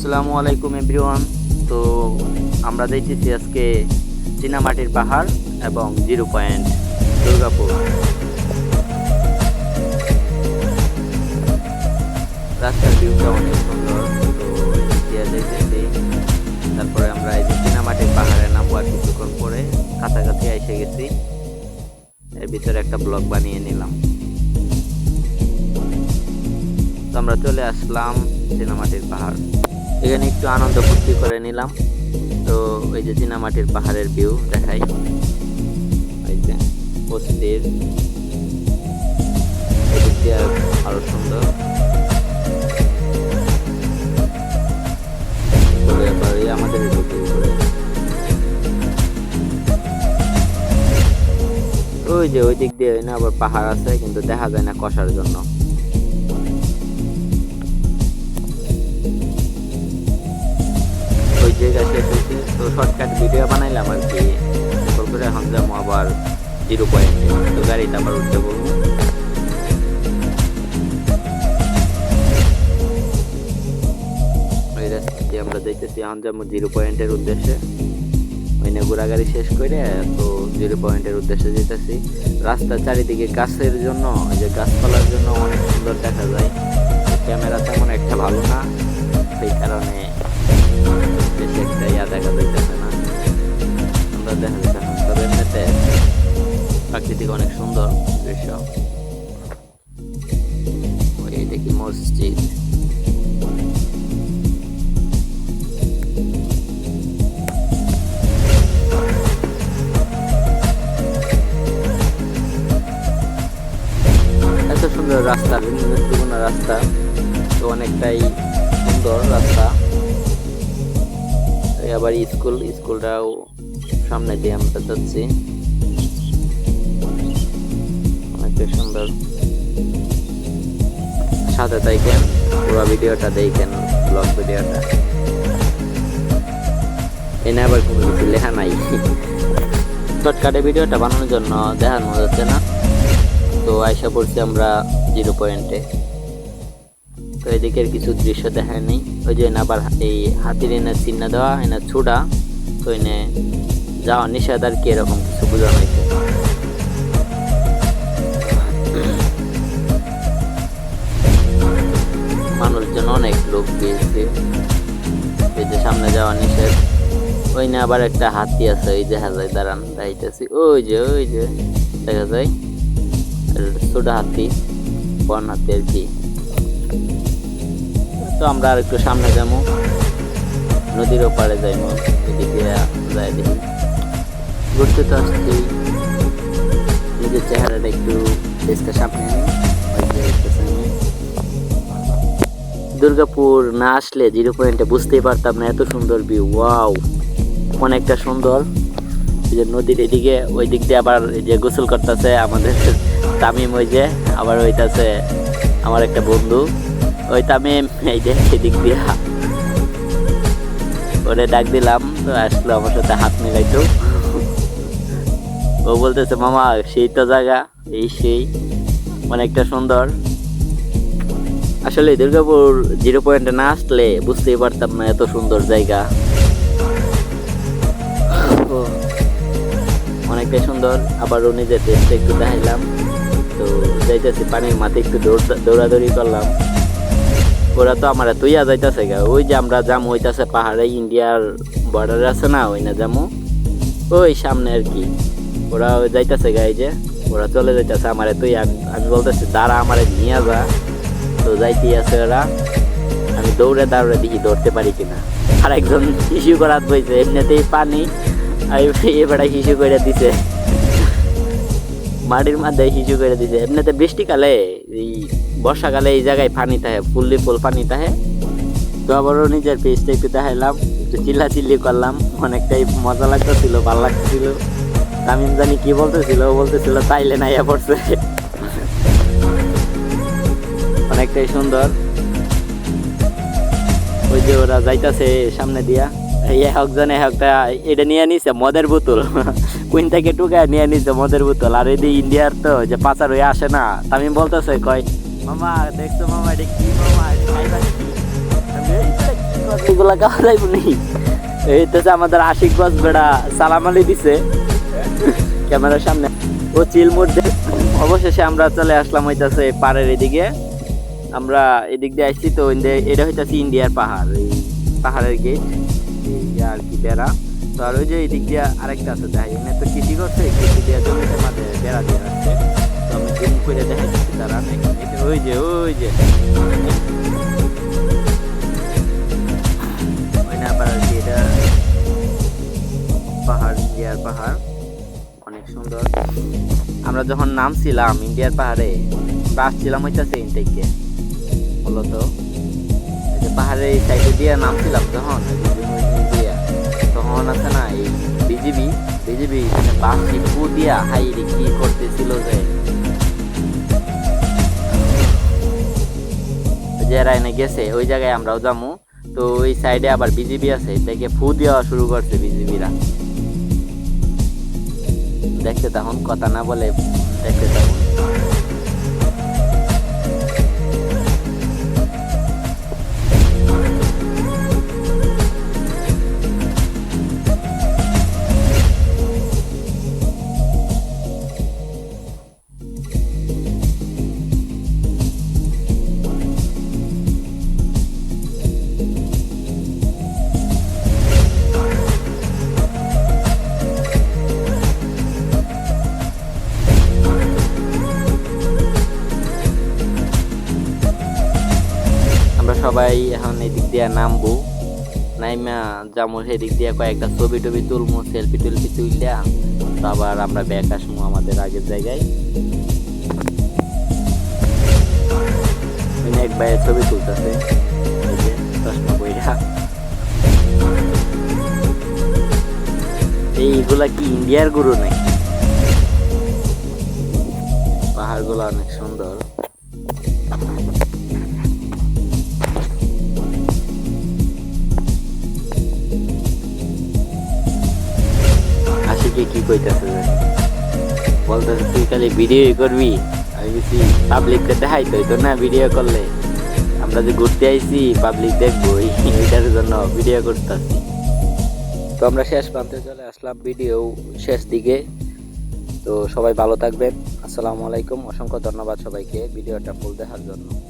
আসসালামু আলাইকুম এভরিওয়ান। তো আমরা দেখতেছি আজকে চীনামাটির পাহাড় এবং জিরো পয়েন্ট দুর্গাপুর। রাস্তার ভিউটা অনেক সুন্দর দেখতেছি। তারপরে আমরা এই যে চীনামাটির পাহাড়ে নামবো আর কিছুক্ষণ পরে কাছাকাছি এসে গেছি। এর ভিতরে একটা ব্লগ বানিয়ে নিলাম। তো আমরা চলে আসলাম চীনামাটির পাহাড়। এখানে একটু আনন্দ ফুর্তি করে নিলাম। তো ওই যে চীনামাটির পাহাড়ের ভিউ দেখাই। অস্থির আরও সুন্দর। আমাদের ওই যে ওই দিক দিয়ে না আবার পাহাড় আছে, কিন্তু দেখা যায় না কষার জন্য। শর্টকাট ভিডিও বানাইলাম আর কি। করে এখন যাব আবার জিরো পয়েন্টে তো গাড়িতে আবার উঠতে বলব। আমরা দেখতেছি এখন জিরো পয়েন্টের উদ্দেশ্যে। শেষ করে, তো জিরো পয়েন্টের উদ্দেশ্যে যেতেছি। রাস্তার চারিদিকে গাছের জন্য যে গাছপালার জন্য অনেক সুন্দর মসজিদ এত সুন্দর রাস্তা, বিভিন্ন রাস্তা, তো অনেকটাই সুন্দর রাস্তা। আবার স্কুল, স্কুলটাও সামনে দিয়ে আমরা যাচ্ছি। অনেকটা সুন্দর। সাথে থাকেন পুরো ভিডিওটা দেখেন ব্লগ ভিডিওটা। এনে আবার কোনো কিছু লেখা নাই। শর্টকাটে ভিডিওটা বানানোর জন্য দেখানো যাচ্ছে না। তো আয়সা পড়ছি আমরা জিরো পয়েন্টে। তো এদিকের কিছু দৃশ্য দেখায় নেই। ওই যে আবার এই হাতির এনে চিহ্ন দেওয়া, এনে ছুটা তো এনে যাওয়া নিষেধ আর কি এরকম কিছু বোঝানো হয়েছে। ওই আবার একটা হাতি আছে, ওই দেখা যায় দাঁড়ান দাঁড়াইতেছি ওই যে ওই যে, দেখা যায় ছোট হাতি, বন হাতি আর কি। তো আমরা আর একটু সামনে যাব, নদীর ওপারে যাইবো, এদিকে যাই দেখি। ঘুরতে তো আসছি। নিজের চেহারাটা একটু ফেসটা সামনে। দুর্গাপুর না আসলে জিরো পয়েন্টে বুঝতেই পারতাম না, এত সুন্দর ভিউ ওয়াও অনেকটা সুন্দর। এই যে নদীর এদিকে ওই দিক দিয়ে আবার এই যে গোসল করতেছে আমাদের তামিম ওই যে, আবার ওইটাছে আমার একটা বন্ধু। ওই তামিম, এই যে এদিক দিয়ে। ওরে ডাক দিলাম, তো আসলো আমার সাথে হাত মিলাইতো। ও বলতেছে, মামা, সেই তো জায়গা, এই সেই, অনেকটা সুন্দর। আসলে দুর্গাপুর জিরো পয়েন্টে না আসলে বুঝতেই পারতাম না এত সুন্দর জায়গা। ও, অনেকটাই সুন্দর আবারও নিজের দেশটা একটু দেখাইলাম। তো যাইতেছি পানির মাঠে একটু দৌড়- দৌড়াদৌড়ি করলাম। ওরা তো আমার তুইয়া যাইতেছে গা। ওই যে আমরা যাম হইতাছে পাহাড়ে ইন্ডিয়ার বর্ডার আছে না ওই না যামু। ওই সামনে আর কি। ওরা যাইতেছে গা এই যে ওরা চলে যাইতেছে আমারে তুই আমি বলতেছি দাঁড়া আমারে নিয়ে যা। তো যাইতেই আছে ওরা। আমি দৌড়ে দাঁড়ে দেখি দৌড়তে পারি কিনা। আর একজন হিসু করাত বইছে এমনিতেই পানি এবারে হিসু করে দিছে। মাটির মধ্যে হিসু করে দিছে। এমনিতে বৃষ্টিকালে এই বর্ষাকালে এই জায়গায় পানি থাকে ফুললি ফুল পানি থাকে তো আবারও নিজের পেজটা একটু দেখাইলাম, একটু চিল্লা চিল্লি করলাম। অনেকটাই মজা লাগতেছিল, ভালো লাগতেছিল। তামিম জানি কি বলতেছিল, ও বলতেছিল, তাইলে নাইয়া পড়ছে। অনেকটাই সুন্দর। ওই যে ওরা যাইতাছে সামনে দিয়া। একজনে একটা এটা নিয়ে নিছে মদের বোতল। কুইন থেকে টুকা নিয়ে নিছে মদের বোতল। আর এদিকে ইন্ডিয়ার তো যে পাচার হয়ে আসে না। আমি বলতেছে, কয়, মামা, দেখছ মামা, এটা কি মামা? এগুলা খাওয়া যাইব নি? এই তো আমাদের আশিক বস বেড়া সালাম দিছে। ক্যামেরার সামনে। ও চিলমুর দে- অবশেষে আমরা চলে আসলাম হইতাছে পাড়ের এদিকে। আমরা এদিক দিয়ে আসছি তো এটা হইতাছে ইন্ডিয়ার পাহাড় পাহাড়ের গেট। আর কি বেড়া। তো আর ওই যে এদিক দিয়ে আরেকটা আছে দেখাই এখানে তো কৃষি করছে কৃষি দিয়ে জমিতে মাঝে বেড়া দিয়ে রাখছে তো আমি জুম করে দেখাইছি তারা ওই যে ওই যে। আবার পাহাড়, ইন্ডিয়ার পাহাড়, অনেক সুন্দর। আমরা যখন নামছিলাম ইন্ডিয়ার পাহাড়ে আসছিলাম হইতাছে ইনটেকে মূলত এই পাহাড়ে সাইডে দিয়ে নামছিলাম যখন তখন আছে বিজিবি বিজিবি বাস পু দিয়া কি করতেছিল যে? যে এরা এনে গেছে, ওই জায়গায় আমরাও যামু। তো ওই সাইডে আবার বিজিবি আছে দেখে ফু দেওয়া শুরু করছে বিজিবিরা দেখতে তখন কথা না বলে দেখতে তখন সবাই এখন এদিক দিয়ে নামবো। নাইমা যামু সেদিক দিয়ে কয়েকটা ছবি টবি তুলমু সেলফি টুলফি তুললিয়া তো আবার আমরা ব্যাক আসব আমাদের আগের জায়গায়। এক ভাইয়ের ছবি তুলতেছে এইগুলা কি ইন্ডিয়ার গুরু নাকি? পাহাড়গুলো অনেক কি কইতাছে? বলতেছে, তুই খালি ভিডিও করবি, আমি বেশি পাবলিককে দেখাই তো না ভিডিও করলে। আমরা যে ঘুরতে আইছি পাবলিক দেখব, এই- এইটার জন্য ভিডিও করতেছি। তো আমরা শেষ প্রান্তে চলে আসলাম ভিডিও শেষ দিকে। তো সবাই ভালো থাকবেন। আসসালামু আলাইকুম। অসংখ্য ধন্যবাদ সবাইকে ভিডিওটা ফুল দেখার জন্য।